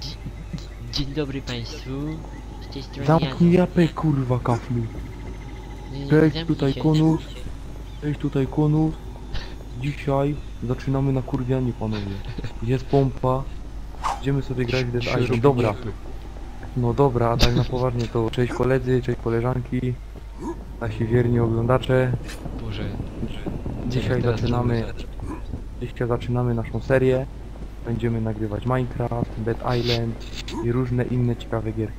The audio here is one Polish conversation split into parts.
Dzie- Dzień dobry państwu. Z tej strony Zamknij Jan. japę, kurwa, kaflu. Nie, nie, Cześć, zamknij tutaj się. konus. Cześć, tutaj konus. Dzisiaj zaczynamy na kurwianie, panowie. Jest pompa. Będziemy sobie grać w Dead Island. Dobra, no dobra, a tak na poważnie to cześć koledzy, cześć koleżanki. Nasi wierni oglądacze. Boże. Dzisiaj teraz zaczynamy, dzisiaj zaczynamy naszą serię. Będziemy nagrywać Minecraft, Dead Island i różne inne ciekawe gierki.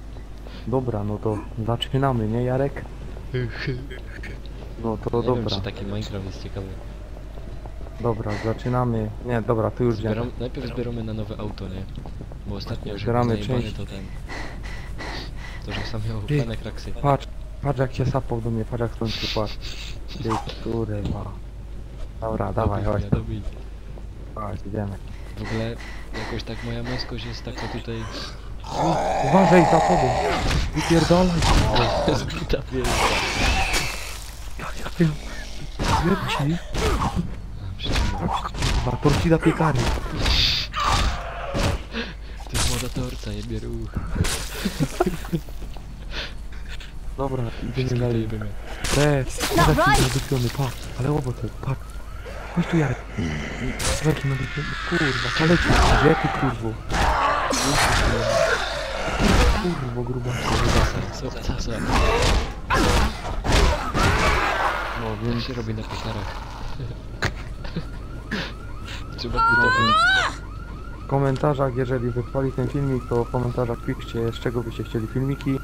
Dobra, no to zaczynamy, nie Jarek? No to Nie wiem, dobra, czy taki Minecraft jest ciekawy. dobra, zaczynamy. Nie, dobra, tu już Zbieram, najpierw zbieramy na nowe auto, nie? Bo ostatnio już Zbieramy jak był zajebany, część. to ten... To, że sam miał Ty. kraksy. Patrz, patrz jak się sapał do mnie, patrz jak stąd się patrz. Ty kurwa. Dobra, dawaj, chodź, Ja dobić. chodź, idziemy. W ogóle jakoś tak moja męskość jest taka tutaj... Uważaj za tobą! Wypierdalaj! Zbita wielka. Ja, wiem. Lepci. Przyciągnął. Kurwa, torcida. To jest młoda torca, jebie ruch. Dobra, idziemy dalej. Te, Jarek jest pa, ale owoce, pak. Chodź tu Jarek. Jarek nadupiony, kurwa, kaleci, gdzie ty kurwo? Kurwo, gruba. Co, co, co? No więc się robi na piekarach? Trzeba budować. w komentarzach, jeżeli wychwali ten filmik, to w komentarzach piszcie, z czego byście chcieli filmiki.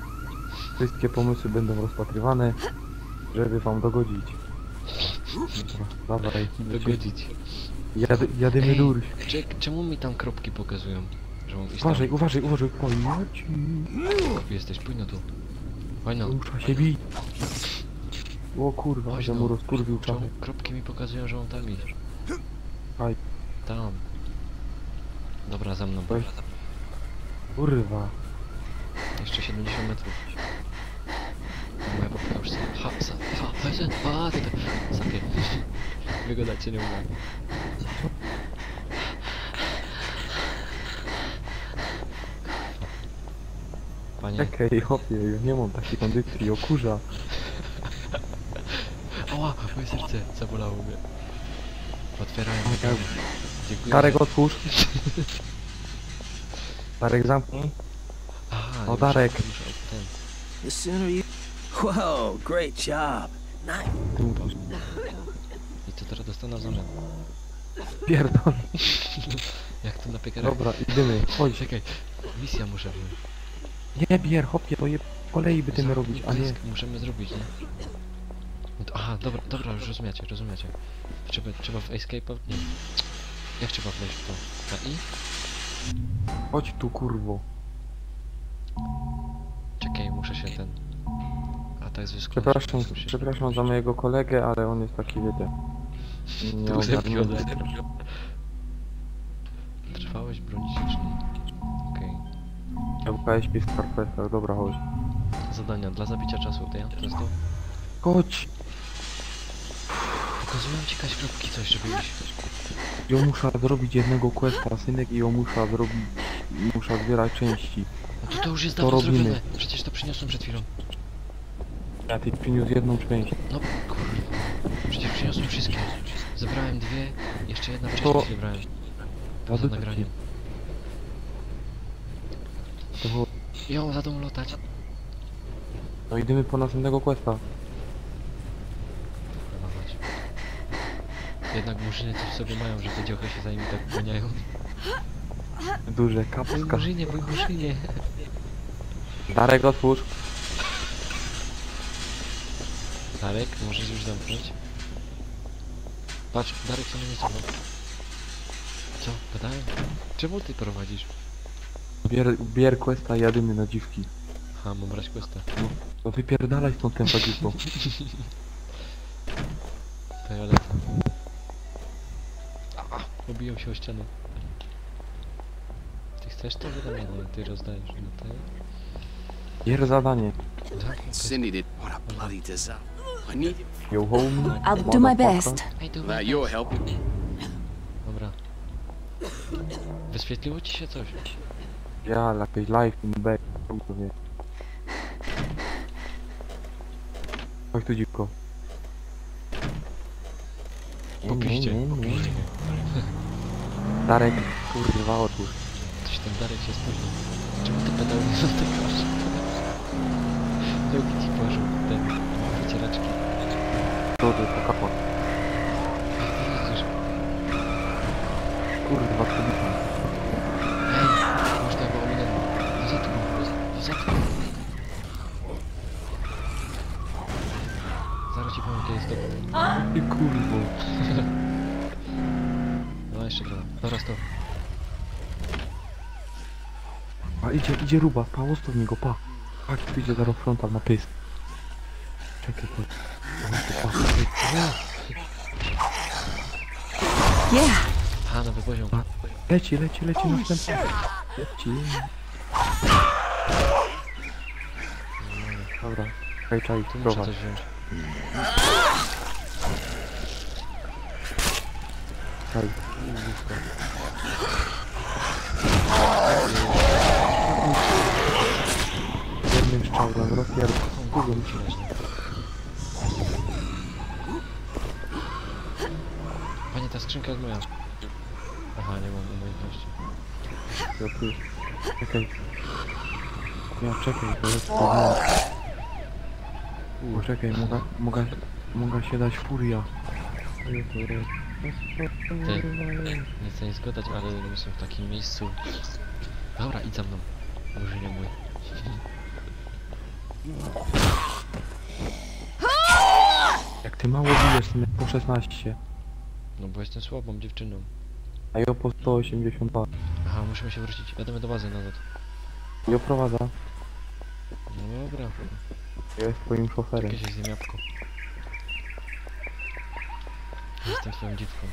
Wszystkie pomysły będą rozpatrywane, żeby wam dogodzić. Dobra, dawaj. Dogodzić. Jad, jadymy Ej. durś. Cze- czemu mi tam kropki pokazują? Że iść Uważaj, tam? uważaj, uważaj, oj, ci. Głupi jesteś, pójdź no tu. Chodź no. Się bić. O kurwa, Chodź że mu rozkurwił Czemu czapę. kropki mi pokazują, że mam tam iść? Aj. Tam. Dobra, za mną. Weź. Kurwa. Jeszcze 70 metrów. Moja babka już. Ha, sa... Ha, ha, ha, ha, ty, ty. Sapie. Wygodać się nie umiem. Panie, Czekaj, hopie, nie mam takiej kondycji, o kurza. Ała, moje serce zabolało mnie. Otwierają Tak. mnie. Dziękuję. Darek otwórz. Darek zamknij. Aha, O, Darek. już ten. The sooner you. Whoa, great job. Musisz. I co teraz dostanę w zamian? Pierdol. Jak to na piekarach? Dobra, idziemy. Chodź. Czekaj, misja muszę wziąć. Nie bier, hopie, to je kolei będziemy Za- robić, a nie... Musimy zrobić, nie? No to, aha, dobra, dobra, już rozumiecie, rozumiecie. Trzeba, trzeba w escape'a? Nie. Jak trzeba wejść w to? Na i? Chodź tu, kurwo. Czekaj, muszę się ten... Tak z wysku. Przepraszam, przepraszam za mojego kolegę, ale on jest taki, wiecie... Zapione. nieogarnięty. Trwałeś broni siecznej. Okej. LKSP w skarpetach, dobra, chodź. Zadania dla zabicia czasu, to ja teraz to... Chodź! Pokazują ci jakaś kropki coś, żeby iść. Ja muszę zrobić jednego questa, synek, i ja muszę zrobić... Muszę zbierać części. No to to już jest To dawno robimy. zrobione. Przecież to przyniosłem przed chwilą. Ja ty przyniósł jedną część. No kurwa. Przecież przyniosłem wszystkie. Zebrałem dwie, jeszcze jedna To- wcześniej zebrałem. Ja Za nagraniem. To chodź. Ją za tą lotać. No idziemy po następnego questa. Jednak murzyny coś w sobie mają, że te dziochy się za nimi tak ganiają. Duże kapska. murzynie, mój murzynie. Darek otwórz. Darek, możesz już zamknąć? Patrz, Darek co mnie ciągnął. Co? Gadałem? Czemu ty prowadzisz? Bier, bier questa, jadymy na dziwki. Aha, mam brać questa. No wypierdalaj stąd ten dziwko. To ja lecę. A, Obiją się o ścianę. Ty chcesz to zadanie? Nie, ty rozdajesz. No to... Bier zadanie. Quest. Cindy did. What a bloody disaster. I need home. I'll do my best. Ej, to Without your help, Dobra. Wyświetliło ci się coś? Ja, jakieś live in back. Chodź tu dziwko. Popiszcie, popiszcie. Darek, kurwa, otwórz. Coś tam Darek się spóźnił. Czemu ty pedały nie dotykasz? Nogi ci położył ten wycieraczki. To, to, to kapła. Jak ty jeździsz? Kurwa, to Ej, można było ominęło. No za tobą, no za tobą. Zaraz ci powiem, kiedy jest to. Ty kurwo. No jeszcze trochę. Dobra, stop. A idzie, idzie ruba, pa, ustaw mi go, pa. Pa, tu idzie zaraz frontal na pysk. Czekaj, pa. Yeah. A, nowy poziom. Leci, leci, leci następny. Leci. Dobra, czekaj, czekaj, Tu muszę coś wziąć. Czekaj. Jednym strzałem rozpierdol. Google musi skrzynka jest moja. Aha, nie mam umiejętności. Ja tu. Czekaj. Ja czekaj, to jest. Poczekaj, mogę, mogę, mogę się dać furia. Nie chcę nic gadać, ale jestem w takim miejscu. Dobra, idź za mną. Murzynie mój. Jak ty mało bijesz, to po 16, No bo jestem słabą dziewczyną. a ja po 182. Aha, musimy się wrócić. Wiadomo do bazy nazad. Ja prowadza, No dobra. ja jest twoim szoferem. Jakieś jest jabłko. Jestem twoją dziwką.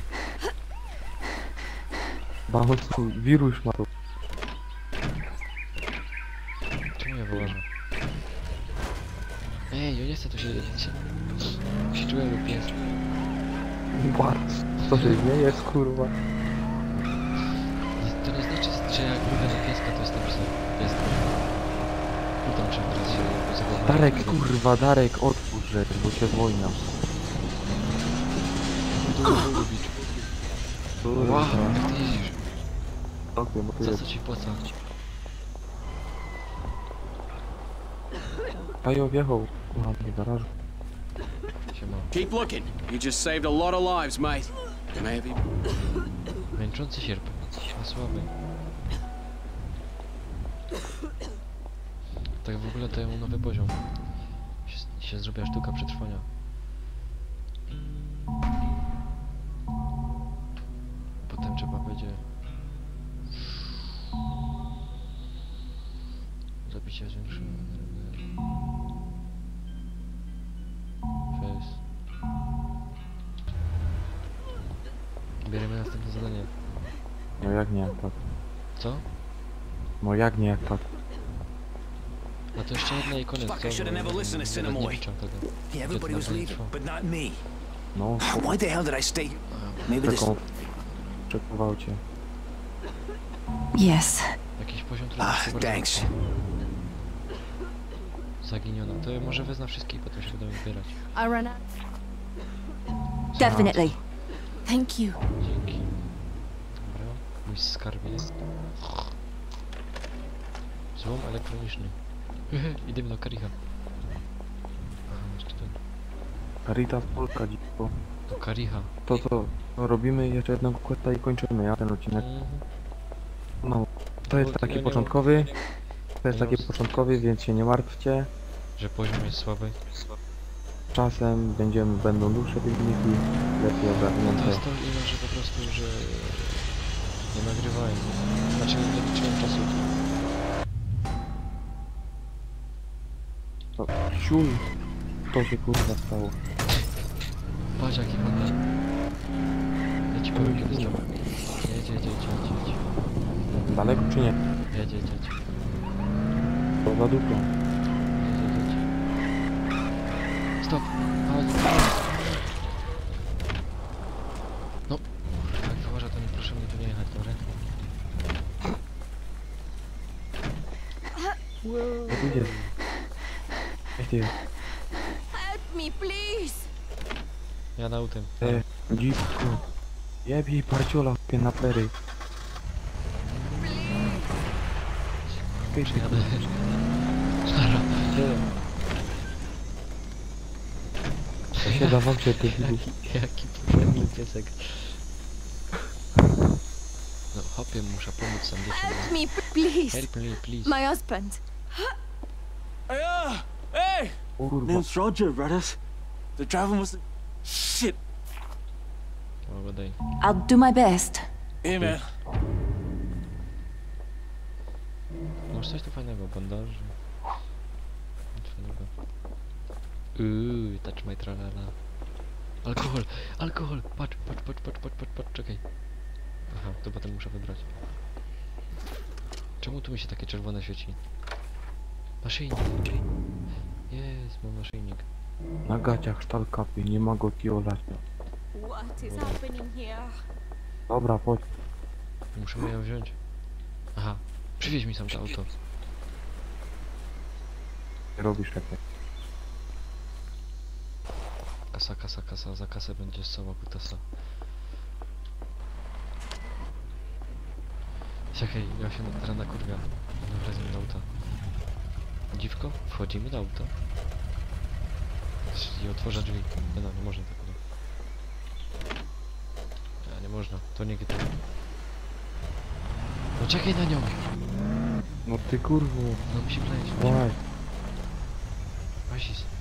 Bahosu, wirus ma tu. Czemu ja wołam? Ej, ja nie chcę tu się... się... się czułem lub pies. Bardzo. Co się śmiejesz, kurwa? Nie, to nie znaczy, że jak mówię na pieska, to jestem psem. Pies. Kurde, muszę teraz się zachować. Darek, kurwa, Darek, otwórz rzecz, bo się wojna. Wow, jak ty jeździsz? Okej, bo tu Za jest. co ci płaca? Kajo wjechał. Kurwa, nie garażu. Siema. Keep looking. You just saved a lot of lives, mate. Męczący sierp. A słaby. Tak w ogóle mam nowy poziom. Się, się zrobiła sztuka przetrwania. Potem trzeba będzie... Zabicie zwiększyłem. Następne zadanie. No jak nie, jak tak. Co? No jak nie, jak tak. A to jeszcze jedna i koniec, Fuck, co? I Bo never listened to nawet nie liczę tego. Yeah, everybody was leaving, but not me. No, Why the hell did I stay? Maybe this. Czekował cię. Yes. Jakiś poziom Ah, trudności thanks. Zaginiona. To może wezna wszystkich, potem się będą zbierać. I ran out. Definitely. Thank you. Dzięki. Dobra. Mój skarbie. Złom elektroniczny. Idę do Karicha. Caritas Polska, dziko. Do Karicha. To co? Robimy jeszcze jednego questa i kończymy, ja ten odcinek. Mhm. No, to jest taki początkowy. To jest taki początkowy, więc się nie martwcie. Że poziom jest słaby. Czasem będziemy, będą dłuższe filmiki, lepiej No to ogarnięte. jest to ino, że po prostu, że nie nagrywałem. Znaczy nie liczyłem czasu. To, siuj! To się kurwa stało. Patrz jaki panda. Ja ci powiem kiedy znowu. Jedzie, jedzie, jedzie, jedzie, jedzie. Daleko czy nie? Jedzie, jedzie, jedzie. To za dupą. Jedzie, jedzie. Stop! Chodź. No, jak wyważa to nie proszę mnie tu nie jechać, dobra? Jak idzie? Jak ty? Help me, please. Ja autem. E, dziwku. Jebij parciola chłopie, na plery. Okej, Przyjadę. Stara. Ja się dawał cię ty. Jaki, podległy piesek. No hopie, muszę pomóc sam Help dzieciom. me, please. Help me, please. My husband. Hey, uh, hey! Name's Roger, brothers. The driver must. Shit. I'll do my best. Here, man. Masz coś tu fajnego, bandaży. Nic fajnego. Uuu, touch my tralala. Alkohol, alkohol! Patrz, patrz, patrz, patrz, patrz, patrz, patrz, czekaj. Aha, to potem muszę wybrać. Czemu tu mi się takie czerwone świeci? Naszyjnik. Jest, mam naszyjnik. Na gaciach sztalkapy, nie ma go ki olać. What is happening here? Dobra, chodź. Musimy ją wziąć. Aha, przywieź mi sam to auto. Robisz lepiej. Kasa, kasa, kasa, za kasę będzie cała kutasa. Czekaj, ja się teraz na kurwia. Wlezłem do auta. Dziwko, wchodzimy do auta. I otworzę drzwi. No, no, nie można tak. Nie. Nie można, to nie gdy. No czekaj na nią! No ty kurwo. No musi. Dawaj. Właśnie.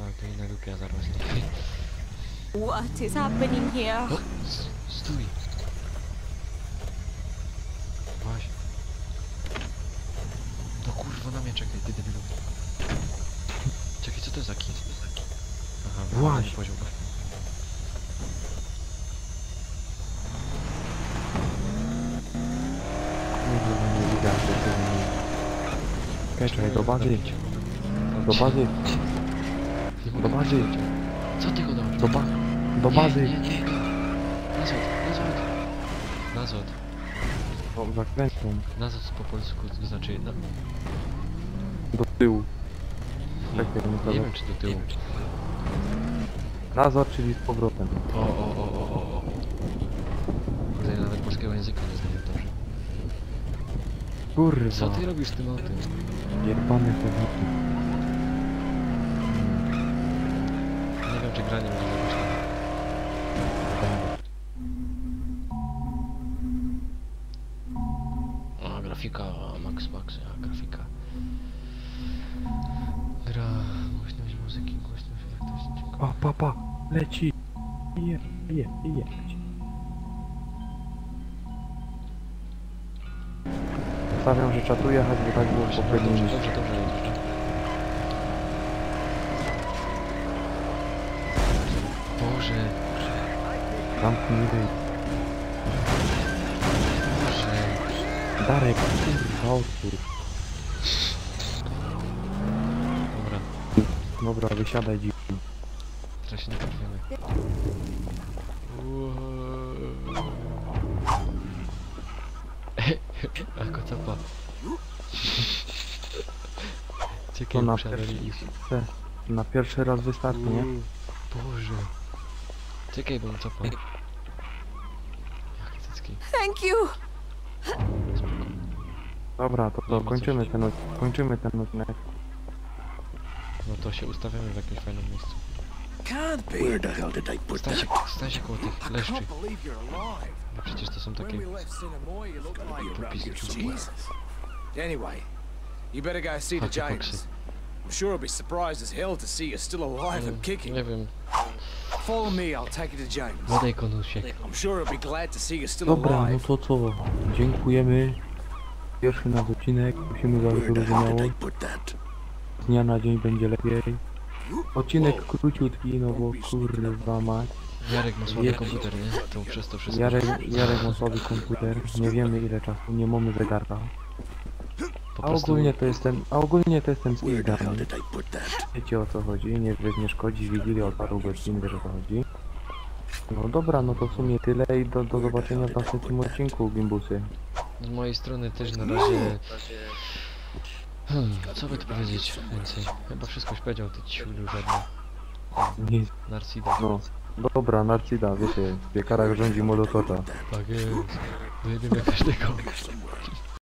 Kurwa, to inna dupia zaraz, nie? What is happening here? O, s- stój. Właśnie. No kurwa na mnie czekaj, ty debilu. Czekaj, co to jest za kij? Aha, wybrany poziom. Nie... Czekaj, do bazy. Do bazy. Nie Do bazy. wyjść. Co ty go? Do, ba do bazy. Nie, nie, nie. Nazot, nazot. Nazot. O, zakrętą. Nazot po polsku to znaczy na... Do tyłu. Czekaj, nie Nie to wiem czy do tyłu. Nazor, czyli z powrotem. O, o, o, o, o, o. Ja nawet polskiego języka nie znam dobrze. Kurwa. Co ty robisz z tym autem? Jebany chodniki. Nie wiem czy granie będzie zamyślone. A, grafika, max, max, a, grafika. Gra, głośność muzyki, głośność efektów. Pa, pa, pa. Leci. Je, je, je. Stawiam, że czatuje, choćby tak było w poprzednim dobrze, dobrze, dobrze. Boże, Zamknij ryj. Boże. Darek, kurwa, otwór. Dobra, Dobra, wysiadaj dziś. teraz się naprawimy. A kocapa. Czekaj, na muszę pierwszy, te, na pierwszy raz wystarczy, nie? Boże. Czekaj, bo on copa. Jakie cycki. Thank you. Dobra, to, to kończymy coś. ten, od- kończymy ten odcinek. No to się ustawiamy w jakimś fajnym miejscu. Can't be. Where the hell did I put Stań się, stań się koło tych I leszczy. can't believe you're alive. Bo przecież to są When takie... we left Cinnamore, you looked like Popizdziu. Jesus. Anyway, you better go see the. James. I'm sure he'll be surprised as hell to see you still alive and kicking. Nie wiem. Follow me, I'll take you to James. Badaj konusie. I'm sure he'll be glad to see you still Dobra, no alive. to co? Dziękujemy. Pierwszy nasz odcinek. Musimy put that? Z dnia na dzień będzie lepiej. Odcinek króciutki, no bo kurwa mać. Jarek ma słaby komputer, nie? To przez to wszystko. Jarek, Jarek ma słaby komputer. Nie wiemy ile czasu, nie mamy zegarka. Po A prostu ogólnie to jestem, a ogólnie to jestem? Wiecie o co chodzi, nie, nie szkodzi, widzieli od paru godzin, wiesz o co chodzi. No dobra, no to w sumie tyle i do, do zobaczenia w następnym odcinku, Gimbusy. z mojej strony też na razie Hmm, co by tu powiedzieć więcej? Chyba wszystko już powiedział, ty ciuliu żadne. Nic. Narcida. No. Dobra, Narcida, wiecie, w piekarach rządzi molokota. Tak jest. Wyjebiemy każdego.